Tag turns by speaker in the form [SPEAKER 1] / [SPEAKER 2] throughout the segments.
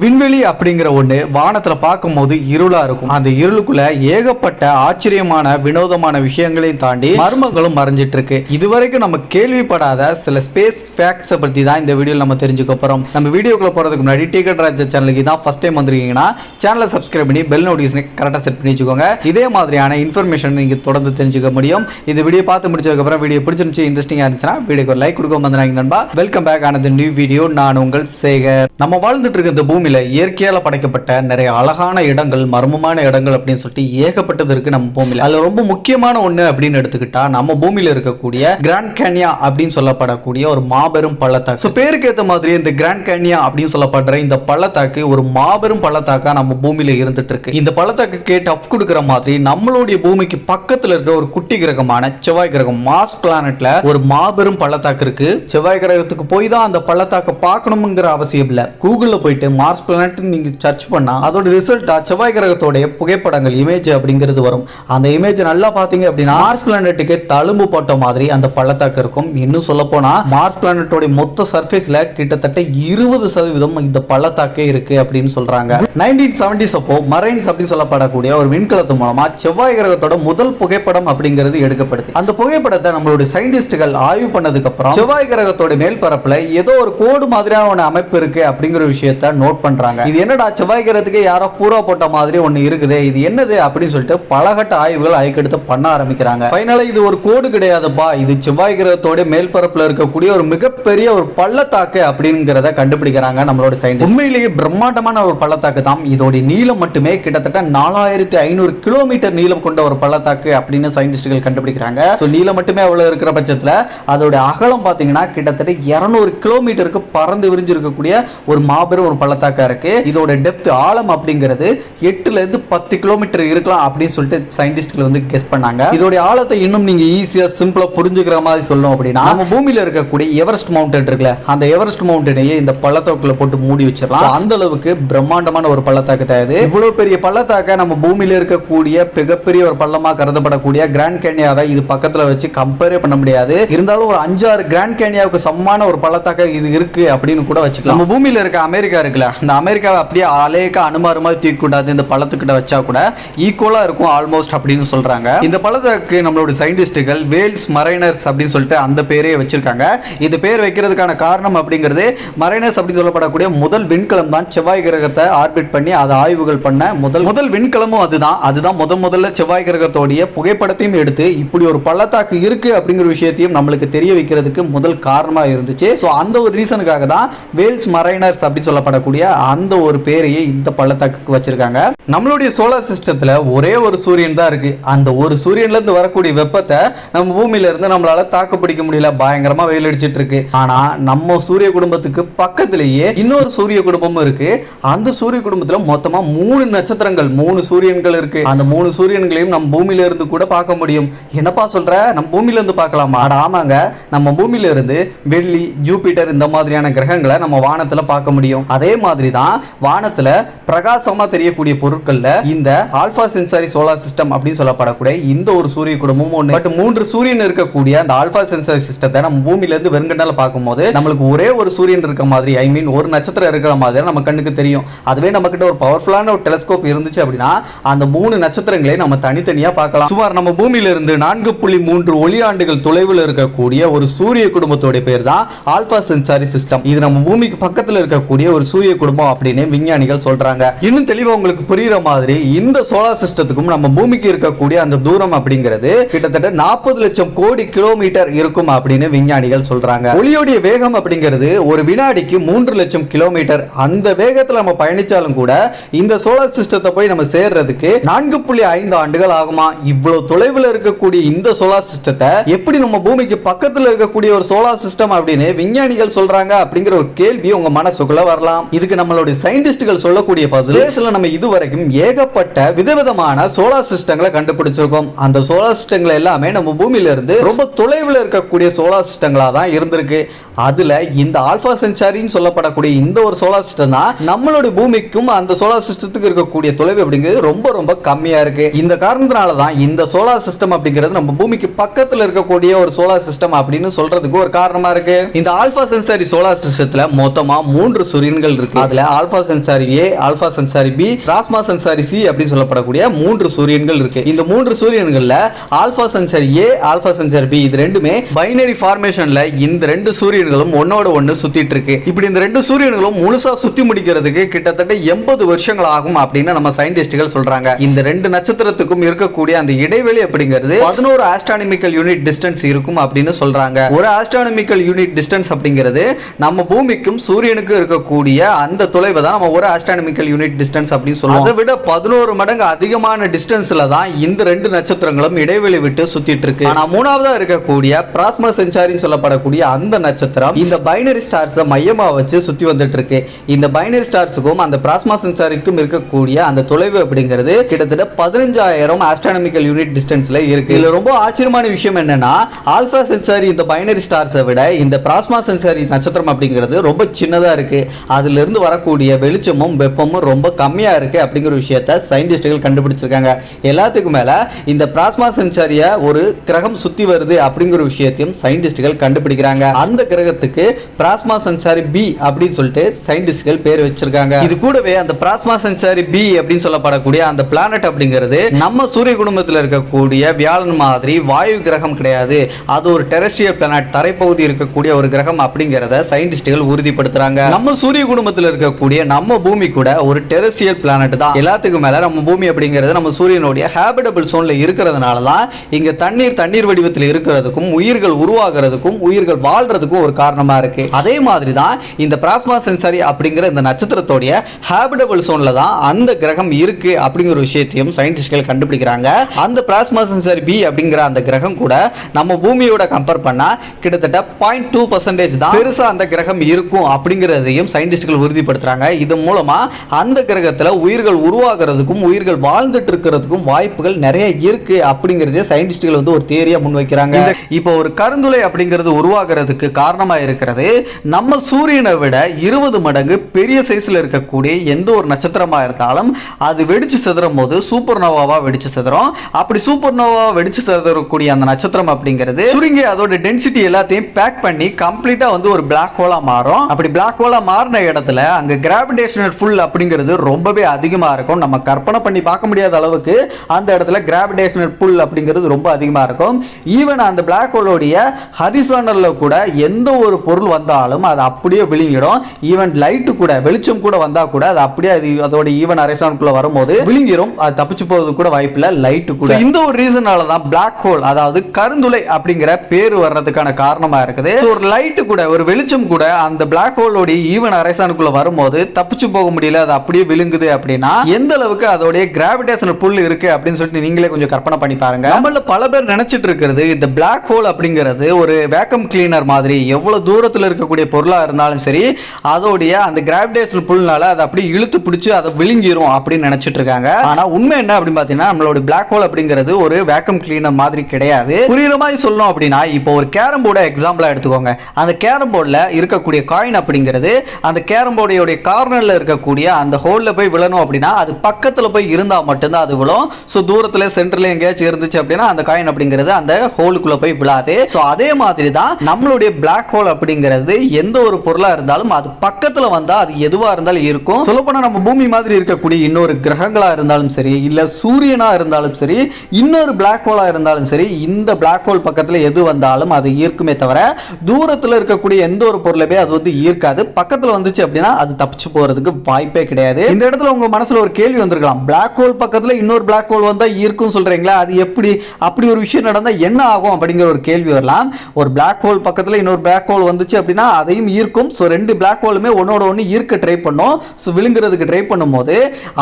[SPEAKER 1] விண்வெளி அப்படிங்கிற ஒண்ணு வானத்துல பார்க்கும்போது இருளா இருக்கும். அந்த இருளுக்குள்ள ஏகப்பட்ட ஆச்சரியமான வினோதமான விஷயங்களையும் தாண்டி மர்மங்களும் மறைஞ்சிட்டு இருக்கு இதுவரைக்கும் நம்ம கேள்விப்படாத சில ஸ்பேஸ் ஃபேக்ட்ஸை பத்தி தான் இந்த வீடியோ நம்ம தெரிஞ்சுக்க போறோம். நம்ம வீடியோக்குள்ள போறதுக்கு முன்னாடி டிக்கெட் ராஜா சேனலுக்கு தான் ஃபர்ஸ்ட் டைம் வந்திருக்கீங்கன்னா சேனலை சப்ஸ்கிரைப் பண்ணி பெல் நோட்டிஃபிகேஷன் கரெக்டாக செட் பண்ணி வச்சுக்கோங்க. இதே மாதிரியான இன்ஃபர்மேஷன் நீங்க தொடர்ந்து தெரிஞ்சுக்க முடியும். இந்த வீடியோ பார்த்து முடிச்சதுக்கப்புறம் வீடியோ பிடிச்சிருந்துச்சு இன்ட்ரெஸ்டிங்காக இருந்துச்சுன்னா வீடியோக்கு லைக் கொடுக்க வந்தாங்க நண்பா. வெல்கம் பேக் ஆனது நியூ வீடியோ நான் உங்கள் சேகர். நம்ம வாழ்ந்துட்டு இருக்க இந்த பூமியில் இயற்கையால் படைக்கப்பட்ட நிறைய அழகான இடங்கள் மர்மமான இடங்கள் அப்படின்னு சொல்லிட்டு ஏகப்பட்டது இருக்கு நம்ம பூமியில். அதில் ரொம்ப முக்கியமான ஒன்று அப்படின்னு எடுத்துக்கிட்டா நம்ம பூமியில் இருக்கக்கூடிய கிராண்ட் கேனியா அப்படின்னு சொல்லப்படக்கூடிய ஒரு மாபெரும் பள்ளத்தாக்கு. ஸோ பேருக்கு ஏற்ற மாதிரி இந்த கிராண்ட் கேனியா அப்படின்னு சொல்லப்படுற இந்த பள்ளத்தாக்கு ஒரு மாபெரும் பள்ளத்தாக்கா நம்ம பூமியில் இருந்துட்டு இருக்கு. இந்த பள்ளத்தாக்கு டஃப் கொடுக்குற மாதிரி நம்மளுடைய பூமிக்கு பக்கத்தில் இருக்க ஒரு குட்டி கிரகமான செவ்வாய் கிரகம் மாஸ் பிளானட்ல ஒரு மாபெரும் பள்ளத்தாக்கு இருக்கு. செவ்வாய் கிரகத்துக்கு போய் தான் அந்த பள்ளத்தாக்கை பார்க்கணுங்கிற அவசியம் இல்லை. கூகுளில் போயிட்டு மார்ஸ் பிளானட்னு நீங்கள் சர்ச் பண்ணால் அதோட ரிசல்ட்டாக செவ்வாய் கிரகத்தோடைய புகைப்படங்கள் இமேஜ் அப்படிங்கிறது வரும். அந்த இமேஜ் நல்லா பார்த்தீங்க அப்படின்னா மார்ஸ் பிளானட்டுக்கு தழும்பு போட்ட மாதிரி அந்த பள்ளத்தாக்கு இருக்கும். இன்னும் சொல்லப்போனால் மார்ஸ் பிளானட்டோடைய மொத்த சர்ஃபேஸில் கிட்டத்தட்ட இருபது சதவீதம் இந்த பள்ளத்தாக்கே இருக்கு அப்படின்னு சொல்றாங்க. நைன்டீன் செவன்டிஸ் அப்போ மரைன்ஸ் அப்படின்னு சொல்லப்படக்கூடிய ஒரு விண்கலத்து மூலமா செவ்வாய் கிரகத்தோட முதல் புகைப்படம் அப்படிங்கிறது எடுக்கப்படுது. அந்த புகைப்படத்தை நம்மளுடைய சயின்டிஸ்டுகள் ஆய்வு பண்ணதுக்கு அப்புறம் செவ்வாய் கிரகத்தோட மேல் பரப்புல ஏதோ ஒரு கோடு மாதிரியான அமைப்பு இருக்கு அப்படிங்கிற விஷயத்த நோட் பண்றாங்க. இது என்னடா செவ்வாய் கிரகத்துக்கு யாரோ பூரா போட்ட மாதிரி ஒண்ணு இருக்குது இது என்னது அப்படின்னு சொல்லிட்டு பலகட்ட ஆய்வுகள் அதுக்கடுத்து பண்ண ஆரம்பிக்கிறாங்க. ஃபைனலா இது ஒரு கோடு கிடையாதுப்பா இது செவ்வாய் கிரகத்தோட மேல் பரப்புல இருக்கக்கூடிய ஒரு மிகப்பெரிய ஒரு பள்ளத்தாக்கு அப்படிங்கிறத கண்டுபிடிக்கிறாங்க நம்மளோட சயின்டிஸ்ட் உண்மையிலேயே பிரம்மாண்டமான ஒரு பள்ளத்தாக்கு தான் இதோட நீளம் மட்டுமே கிட்டத்தட்ட நாலாயிரத்தி ஐநூறு கிலோமீட்டர் நீளம் கொண்ட ஒரு பள்ளத்தாக்கு அப்படின்னு சயின்டிஸ்டுகள் கண்டுபிடிக்கிறாங்க. ஸோ நீளம் மட்டுமே அவ்வளவு இருக்கிற பட்சத்தில் அதோட அகலம் பார்த்தீங்கன்னா கிட்டத்தட்ட இரநூறு கிலோமீட்டருக்கு பறந்து விரிஞ்சிருக்கக்கூடிய ஒரு மாபெரும் ஒரு பள்ளத்தாக்கா. இருக்கு. இதோட டெப்த் ஆழம் அப்படிங்கிறது எட்டுல இருந்து பத்து கிலோமீட்டர் இருக்கலாம் அப்படின்னு சொல்லிட்டு சயின்டிஸ்ட்கள் வந்து கெஸ் பண்ணாங்க. இதோட ஆழத்தை இன்னும் நீங்க ஈஸியா சிம்பிளா புரிஞ்சுக்கிற மாதிரி சொல்லணும் அப்படின்னா நம்ம பூமியில இருக்கக்கூடிய எவரெஸ்ட் மவுண்டன் இருக்குல்ல அந்த எவரெஸ்ட் மவுண்டனையே இந்த பள்ளத்தாக்குள்ள போட்டு மூடி வச்சிடலாம். அந்த அளவுக்கு பிரம்மாண்டமான ஒரு பள்ளத்தாக்கு தான் இவ்வளவு பெரிய பள்ளத்தாக்க நம்ம பூமியில இருக்கக்கூடிய மிகப்பெரிய ஒரு பள்ளமா கருதப்படக்கூடிய கிராண்ட் கேனியா தான் இது பக்கத்துல வச்சு கம்பேரே பண்ண முடியாது. இருந்தாலும் ஒரு அஞ்சாறு கிராண்ட் கேனியாவுக்கு சமமான ஒரு பள்ளத்தாக்க இது இருக்கு அப்படின்னு கூட வச்சுக்கலாம். நம்ம பூமியில இருக்க அமெரிக்கா இருக்குல்ல இந்த அமெரிக்காவை அப்படியே அலேக்க அனுமாரு மாதிரி தூக்கி கொண்டாந்து இந்த பழத்துக்கிட்ட வச்சா கூட ஈக்குவலா இருக்கும் ஆல்மோஸ்ட் அப்படின்னு சொல்றாங்க. இந்த பழத்துக்கு நம்மளோட சயின்டிஸ்டுகள் வேல்ஸ் மரைனர்ஸ் அப்படின்னு சொல்லிட்டு அந்த பேரே வச்சிருக்காங்க. இந்த பேர் வைக்கிறதுக்கான காரணம் அப்படிங்கிறது மரைனர்ஸ் அப்படின்னு சொல்லப்படக்கூடிய முதல் விண்கலம் தான். செவ்வாய் கிரகத்தை ஆர்பிட் பண்ணி அதை ஆய்வுகள் பண்ண முதல் முதல் விண்கலமும் அதுதான். அதுதான் முத முதல்ல செவ்வாய் கிரகத்தோடைய புகைப்படத்தையும் எடுத்து இப்படி ஒரு பள்ளத்தாக்கு இருக்கு அப்படிங்கிற விஷயத்தையும் நம்மளுக்கு தெரிய வைக்கிறதுக்கு முதல் காரணமாக இருந்துச்சு. ஸோ அந்த ஒரு ரீசனுக்காக தான் வேல்ஸ் மரைனர்ஸ் அப்படின்னு சொல்லப்படக்கூடிய அந்த ஒரு பேரையே இந்த பள்ளத்தாக்குக்கு வச்சிருக்காங்க. நம்மளுடைய சோலார் சிஸ்டத்துல ஒரே ஒரு சூரியன் தான் இருக்கு. அந்த ஒரு சூரியன்ல இருந்து வரக்கூடிய வெப்பத்தை நம்ம பூமியில இருந்து நம்மளால தாக்கு பிடிக்க முடியல. பயங்கரமா வெயில் அடிச்சிட்டு இருக்கு. ஆனா நம்ம சூரிய குடும்பத்துக்கு பக்கத்திலேயே இன்னொரு சூரிய குடும்பமும் இருக்கு. அந்த சூரிய குடும்பத்துல மொத்தமா மூணு நட்சத்திரங்கள் மூணு சூரியன்கள் இருக்கு. அந்த மூணு சூரியன்களையும் நம்ம பூமியில இருந்து கூட பார்க்க முடியும். என்னப்பா சொல்ற? நம்ம பூமியில இருந்து பார்க்கலாமா? அட ஆமாங்க. நம்ம பூமியில இருந்து வெள்ளி ஜூபிட்டர் இந்த மாதிரியான கிரகங்களை நம்ம வானத்துல பார்க்க முடியும். அதே மாதிரி தான் வானத்துல பிரகாசமா தெரியக்கூடிய பொருட்கள்ல இந்த ஆல்பா சென்சாரி சோலார் சிஸ்டம் அப்படின்னு சொல்லப்படக்கூடிய இந்த ஒரு சூரிய குடும்பமும் ஒன்று பட் மூன்று சூரியன் இருக்கக்கூடிய அந்த ஆல்பா சென்சாரி சிஸ்டத்தை நம்ம பூமியில இருந்து வெறுங்கண்டால பார்க்கும்போது நம்மளுக்கு ஒரே ஒரு சூரியன் இருக்க மாதிரி ஐ மீன் ஒரு நட்சத்திரம் இருக்கிற மாதிரி நம்ம கண்ணுக்கு தெரியும். அதுவே நம்ம கிட்ட ஒரு பவர்ஃபுல்லான ஒரு டெலஸ்கோப் இருந்துச்சு அப்படின்னா அந்த மூணு நட்சத்திரங்களை நம்ம தனித்தனியா பார்க்கலாம். சுமார் நம்ம பூமியில இருந்து நான்கு புள்ளி மூன்று ஒளி ஆண்டுகள் தொலைவில் இருக்கக்கூடிய ஒரு சூரிய குடும்பத்தோட பேர் தான் ஆல்பா சென்சாரி சிஸ்டம் இது நம்ம பூமிக்கு பக்கத்தில் இருக்கக்கூடிய ஒரு சூரிய குடும்பம் அப்படின்னு விஞ்ஞானிகள் சொல்றாங்க. இன்னும் தெளிவா உங்களுக்கு புரியுற மாதிரி இந்த சோலார் சிஸ்டத்துக்கும் நம்ம பூமிக்கு இருக்கக்கூடிய அந்த தூரம் அப்படிங்கிறது கிட்டத்தட்ட நாற்பது லட்சம் கோடி கிலோமீட்டர் இருக்கும் அப்படின்னு விஞ்ஞானிகள் சொல்றாங்க. ஒளியோடைய வேகம் அப்படிங்கிறது ஒரு வினாடிக்கு மூன்று லட்சம் கிலோமீட்டர் அந்த வேகத்துல நம்ம பயணிச்சாலும் கூட இந்த சோலார் சிஸ்டத்தை போய் நம்ம சேர்றதுக்கு நான்கு புள்ளி ஐந்து ஆண்டுகள் ஆகுமா? இவ்வளவு தொலைவில் இருக்கக்கூடிய இந்த சோலார் சிஸ்டத்தை எப்படி நம்ம பூமிக்கு பக்கத்துல இருக்கக்கூடிய ஒரு சோலார் சிஸ்டம் அப்படின்னு விஞ்ஞானிகள் சொல்றாங்க அப்படிங்கிற ஒரு கேள்வி உங்க மனசுக்குள்ள வரலாம். இதுக்கு நம்மளுடைய சயின்டிஸ்டுகள் சொல்லக்கூடிய பதில் நம்ம இதுவரைக்கும் ஏகப்பட்ட விதவிதமான சோலார் சிஸ்டங்களை கண்டுபிடிச்சிருக்கோம். அந்த சோலார் சிஸ்டங்கள் எல்லாமே நம்ம பூமியில இருந்து ரொம்ப தொலைவில் இருக்கக்கூடிய சோலார் சிஸ்டங்களா தான் இருந்திருக்கு. அதுல இந்த ஆல்பா சென்சாரின்னு சொல்லப்படக்கூடிய இந்த ஒரு சோலார் சிஸ்டம் தான் நம்மளுடைய பூமிக்கும் அந்த சோலார் சிஸ்டத்துக்கு இருக்கக்கூடிய தொலைவு அப்படிங்கிறது ரொம்ப ரொம்ப கம்மியா இருக்கு. இந்த காரணத்தினால தான் இந்த சோலார் சிஸ்டம் அப்படிங்கிறது நம்ம பூமிக்கு பக்கத்துல இருக்கக்கூடிய ஒரு சோலார் சிஸ்டம் அப்படின்னு சொல்றதுக்கு ஒரு காரணமா இருக்கு. இந்த ஆல்பா சென்சாரி சோலார் சிஸ்டத்துல மொத்தமா மூன்று சூரியன்கள் இருக்கு. அதுல Alpha Centauri A Alpha Centauri B Proxima Centauri C அப்படின்னு சொல்லப்படக்கூடிய மூன்று சூரியன்கள் இருக்கு. இந்த மூன்று சூரியன்கள்ல Alpha Centauri A Alpha Centauri B இது ரெண்டுமே பைனரி ஃபார்மேஷன்ல இந்த ரெண்டு சூரியன் சூரியன்களும் ஒன்னோட ஒன்று சுத்திட்டு இருக்கு. இப்படி இந்த ரெண்டு சூரியன்களும் முழுசா சுத்தி முடிக்கிறதுக்கு கிட்டத்தட்ட எண்பது வருஷங்கள் ஆகும் அப்படின்னு நம்ம சயின்டிஸ்டுகள் சொல்றாங்க. இந்த ரெண்டு நட்சத்திரத்துக்கும் இருக்கக்கூடிய அந்த இடைவெளி அப்படிங்கிறது பதினோரு ஆஸ்ட்ரானமிக்கல் யூனிட் டிஸ்டன்ஸ் இருக்கும் அப்படின்னு சொல்றாங்க. ஒரு ஆஸ்ட்ரானமிக்கல் யூனிட் டிஸ்டன்ஸ் அப்படிங்கிறது நம்ம பூமிக்கும் சூரியனுக்கும் இருக்கக்கூடிய அந்த தொலைவை தான் நம்ம ஒரு ஆஸ்ட்ரானமிக்கல் யூனிட் டிஸ்டன்ஸ் அப்படின்னு சொல்லுவோம். அதை விட பதினோரு மடங்கு அதிகமான டிஸ்டன்ஸ்ல தான் இந்த ரெண்டு நட்சத்திரங்களும் இடைவெளி விட்டு சுத்திட்டு இருக்கு. ஆனா மூணாவதா இருக்கக்கூடிய பிராஸ்மா செஞ்சாரின்னு சொல்லப்படக்கூடிய அந்த நட்சத்திரம் நட்சத்திரம். இந்த பைனரி ஸ்டார்ஸை மையமா வச்சு சுத்தி வந்துட்டு இருக்கு இந்த பைனரி ஸ்டார்ஸுக்கும் அந்த பிராஸ்மா சென்சாரிக்கும் இருக்கக்கூடிய அந்த தொலைவு அப்படிங்கிறது கிட்டத்தட்ட பதினஞ்சாயிரம் ஆஸ்ட்ரானமிக்கல் யூனிட் டிஸ்டன்ஸ்ல இருக்கு. இதுல ரொம்ப ஆச்சரியமான விஷயம் என்னன்னா ஆல்பா சென்சாரி இந்த பைனரி ஸ்டார்ஸை விட இந்த பிராஸ்மா சென்சாரி நட்சத்திரம் அப்படிங்கிறது ரொம்ப சின்னதா இருக்கு. அதுல இருந்து வரக்கூடிய வெளிச்சமும் வெப்பமும் ரொம்ப கம்மியா இருக்கு அப்படிங்கிற விஷயத்த சயின்டிஸ்டுகள் கண்டுபிடிச்சிருக்காங்க. எல்லாத்துக்கும் மேல இந்த பிராஸ்மா சென்சாரிய ஒரு கிரகம் சுத்தி வருது அப்படிங்கிற விஷயத்தையும் சயின்டிஸ்டுகள் கண்டுபிடிக்கிறாங்க. அந்த கிரகத்துக்கு பிராஸ்மா சஞ்சாரி பி அப்படின்னு சொல்லிட்டு சயின்டிஸ்ட்கள் பேர் வச்சிருக்காங்க. இது கூடவே அந்த பிராஸ்மா சஞ்சாரி பி அப்படின்னு சொல்லப்படக்கூடிய அந்த பிளானட் அப்படிங்கிறது நம்ம சூரிய குடும்பத்தில் இருக்கக்கூடிய வியாழன் மாதிரி வாயு கிரகம் கிடையாது. அது ஒரு டெரஸ்ட்ரியல் பிளானட் தரைப்பகுதி இருக்கக்கூடிய ஒரு கிரகம் அப்படிங்கிறத சயின்டிஸ்ட்கள் உறுதிப்படுத்துறாங்க. நம்ம சூரிய குடும்பத்தில் இருக்கக்கூடிய நம்ம பூமி கூட ஒரு டெரஸ்ட்ரியல் பிளானட் தான். எல்லாத்துக்கும் மேல நம்ம பூமி அப்படிங்கிறது நம்ம சூரியனுடைய ஹேபிடபிள் சோன்ல இருக்கிறதுனால தான் இங்க தண்ணீர் தண்ணீர் வடிவத்தில் இருக்கிறதுக்கும் உயிர்கள் உருவாகிறதுக்கும் உயிர்கள் வாழ்றதுக்கும் ஒரு காரணமா இருக்கு. அதே மாதிரி தான் இந்த பிளாஸ்மா சென்சாரி அப்படிங்கிற இந்த நட்சத்திரத்தோடைய ஹேபிடபிள் சோன்ல தான் அந்த கிரகம் இருக்கு அப்படிங்கிற ஒரு விஷயத்தையும் சயின்டிஸ்ட்கள் கண்டுபிடிக்கிறாங்க. அந்த பிளாஸ்மா சென்சாரி பி அப்படிங்கிற அந்த கிரகம் கூட நம்ம பூமியோட கம்பேர் பண்ணா கிட்டத்தட்ட பாயிண்ட் டூ பர்சன்டேஜ் தான் பெருசா அந்த கிரகம் இருக்கும் அப்படிங்கிறதையும் சயின்டிஸ்ட்கள் உறுதிப்படுத்துறாங்க. இது மூலமா அந்த கிரகத்துல உயிர்கள் உருவாகிறதுக்கும் உயிர்கள் வாழ்ந்துட்டு இருக்கிறதுக்கும் வாய்ப்புகள் நிறைய இருக்கு அப்படிங்கறதே சயின்டிஸ்ட்கள் வந்து ஒரு தேரியா முன்வைக்கிறாங்க. இப்போ ஒரு கருந்துளை அப்படிங்கிறது உருவாகிறதுக்கு காரணமா இருக்கிறது. நம்ம சூரியனை விட இருபது மடங்கு பெரிய சைஸில் இருக்கக்கூடிய எந்த ஒரு நட்சத்திரமாக இருந்தாலும் அது வெடிச்சு சிதறும் போது சூப்பர் நோவாவாக வெடிச்சு சிதறும். அப்படி சூப்பர் நோவாக வெடிச்சு சிதறக்கூடிய அந்த நட்சத்திரம் அப்படிங்கிறது சுருங்கி அதோட டென்சிட்டி எல்லாத்தையும் பேக் பண்ணி கம்ப்ளீட்டாக வந்து ஒரு பிளாக் ஹோலா மாறும். அப்படி பிளாக் ஹோலாக மாறின இடத்துல அங்கே கிராவிடேஷனல் ஃபுல் அப்படிங்கிறது ரொம்பவே அதிகமாக இருக்கும். நம்ம கற்பனை பண்ணி பார்க்க முடியாத அளவுக்கு அந்த இடத்துல கிராவிடேஷனல் புல் அப்படிங்கிறது ரொம்ப அதிகமாக இருக்கும். ஈவன் அந்த பிளாக் ஹோலோடைய ஹரிசானல்ல கூட எந்த ஒரு பொருள் வந்தாலும் அது அப்படியே விழுங்கிடும். ஈவன் லைட்டு கூட வெளிச்சம் கூட வந்தால் கூட அது அப்படியே அது அதோட ஈவன் அரேசானுக்குள்ளே வரும்போது விழுங்கிடும் அது தப்பிச்சு போகிறது கூட வாய்ப்பில்லை லைட்டு கூட. இந்த ஒரு ரீசனால தான் பிளாக் ஹோல் அதாவது கருந்துளை அப்படிங்கிற பேர் வர்றதுக்கான காரணமாக இருக்குது. ஒரு லைட்டு கூட ஒரு வெளிச்சம் கூட அந்த பிளாக் ஹோலோடைய ஈவன் அரைசானுக்குள்ள வரும்போது தப்பிச்சு போக முடியல அது அப்படியே விழுங்குது அப்படின்னா எந்த அளவுக்கு அதோடைய கிராவிடேஷன் புல் இருக்கு அப்படின்னு சொல்லிட்டு நீங்களே கொஞ்சம் கற்பனை பண்ணி பாருங்க. நம்மள பல பேர் நினைச்சிட்டு இருக்கிறது இந்த பிளாக் ஹோல் அப்படிங்கிறது ஒரு வேக்கம் கிளீனர் மாதிரியும் எவ்வளோ தூரத்தில் இருக்கக்கூடிய பொருளாக இருந்தாலும் சரி அதோடைய அந்த கிராவிடேஷனல் புல்னால அதை அப்படியே இழுத்து பிடிச்சி அதை விழுங்கிரும் அப்படின்னு நினைச்சிட்டு இருக்காங்க. ஆனால் உண்மை என்ன அப்படின்னு பார்த்தீங்கன்னா நம்மளோட பிளாக் ஹோல் அப்படிங்கிறது ஒரு வேக்கம் கிளீனர் மாதிரி கிடையாது. புரியுற மாதிரி சொல்லணும் அப்படின்னா இப்போ ஒரு கேரம் போர்டை எக்ஸாம்பிளாக எடுத்துக்கோங்க. அந்த கேரம் போர்டில் இருக்கக்கூடிய காயின் அப்படிங்கிறது அந்த கேரம் போர்டையோடைய கார்னரில் இருக்கக்கூடிய அந்த ஹோலில் போய் விழணும் அப்படின்னா அது பக்கத்தில் போய் இருந்தால் மட்டும்தான் அது விழும். ஸோ தூரத்தில் சென்டரில் எங்கேயாச்சும் இருந்துச்சு அப்படின்னா அந்த காயின் அப்படிங்கிறது அந்த ஹோலுக்குள்ளே போய் விழாது. ஸோ அதே மாதிரி தான் நம்மளுடைய பிளாக் ஹோல் அப்படிங்கிறது எந்த ஒரு பொருளா இருந்தாலும் அது பக்கத்துல வந்தா அது எதுவா இருந்தாலும் இருக்கும். சொல்லப்போனால் நம்ம பூமி மாதிரி இருக்கக்கூடிய இன்னொரு கிரகங்களா இருந்தாலும் சரி இல்ல சூரியனா இருந்தாலும் சரி இன்னொரு பிளாக் ஹோலா இருந்தாலும் சரி இந்த பிளாக் ஹோல் பக்கத்துல எது வந்தாலும் அது ஈர்க்குமே தவிர தூரத்துல இருக்கக்கூடிய எந்த ஒரு பொருளுமே அது வந்து ஈர்க்காது பக்கத்துல வந்துச்சு அப்படின்னா அது தப்பிச்சு போறதுக்கு வாய்ப்பே கிடையாது. இந்த இடத்துல உங்க மனசுல ஒரு கேள்வி வந்திருக்கலாம். பிளாக் ஹோல் பக்கத்துல இன்னொரு பிளாக் ஹோல் வந்தா ஈர்க்கும் சொல்றீங்களா? அது எப்படி அப்படி ஒரு விஷயம் நடந்தா என்ன ஆகும் அப்படிங்கிற ஒரு கேள்வி வரலாம். ஒரு பிளாக் ஹோல் பக்கத்துல இன்னொரு பிளாக் ஹோல் வந்துச்சு அப்படின்னா அதையும் ஈர்க்கும். ஸோ ரெண்டு பிளாக் ஹோலுமே ஒன்னோட ஒன்று ஈர்க்க ட்ரை பண்ணும். ஸோ விழுங்குறதுக்கு ட்ரை பண்ணும்போது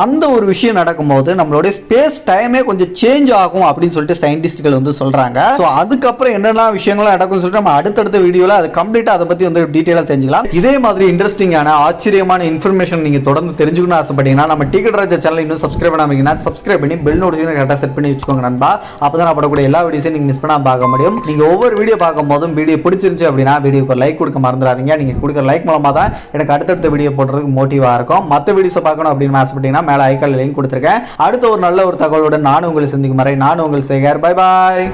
[SPEAKER 1] அந்த ஒரு விஷயம் நடக்கும்போது நம்மளுடைய ஸ்பேஸ் டைமே கொஞ்சம் சேஞ்ச் ஆகும் அப்படின்னு சொல்லிட்டு சயின்டிஸ்ட்கள் வந்து சொல்கிறாங்க ஸோ அதுக்கப்புறம் என்னென்ன விஷயங்கள்லாம் நடக்கும்னு சொல்லிட்டு நம்ம அடுத்தடுத்த வீடியோவில் அது கம்ப்ளீட்டாக அதை பற்றி வந்து டீட்டெயிலாக தெரிஞ்சுக்கலாம். இதே மாதிரி இன்ட்ரெஸ்டிங்கான ஆச்சரியமான இன்ஃபர்மேஷன் நீங்கள் தொடர்ந்து தெரிஞ்சுக்கணும்னு ஆசைப்பட்டீங்கன்னா நம்ம டிக்கெட் ராஜா சேனல் இன்னும் சப்ஸ்கிரைப் பண்ணாமீங்கன்னா சப்ஸ்கிரைப் பண்ணி பெல் நோட்டிஃபிகேஷன் கரெக்டாக செட் பண்ணி வச்சுக்கோங்க நண்பா. அப்பதான் நான் படக்கூடிய எல்லா வீடியோஸையும் நீங்கள் மிஸ் பண்ணாமல் பார்க்க முடியும். நீங்கள் ஒவ்வொரு வீடியோ பார்க்கும் போதும் வீடியோ பிடிச்சிருந்துச்சு அப்படின்னா அப்படின்னா வீடியோக்கு லைக் கொடுக்க மறந்துடாதீங்க. நீங்கள் கொடுக்குற லைக் மூலமாக தான் எனக்கு அடுத்தடுத்த வீடியோ போடுறதுக்கு மோட்டிவாக இருக்கும். மற்ற வீடியோஸை பார்க்கணும் அப்படின்னு ஆசைப்பட்டீங்கன்னா மேலே ஐக்கால் லிங்க் கொடுத்துருக்கேன். அடுத்த ஒரு நல்ல ஒரு தகவலுடன் நானும் உங்களை சந்திக்கும் வரை நானும் உங்கள் சேகர். Bye bye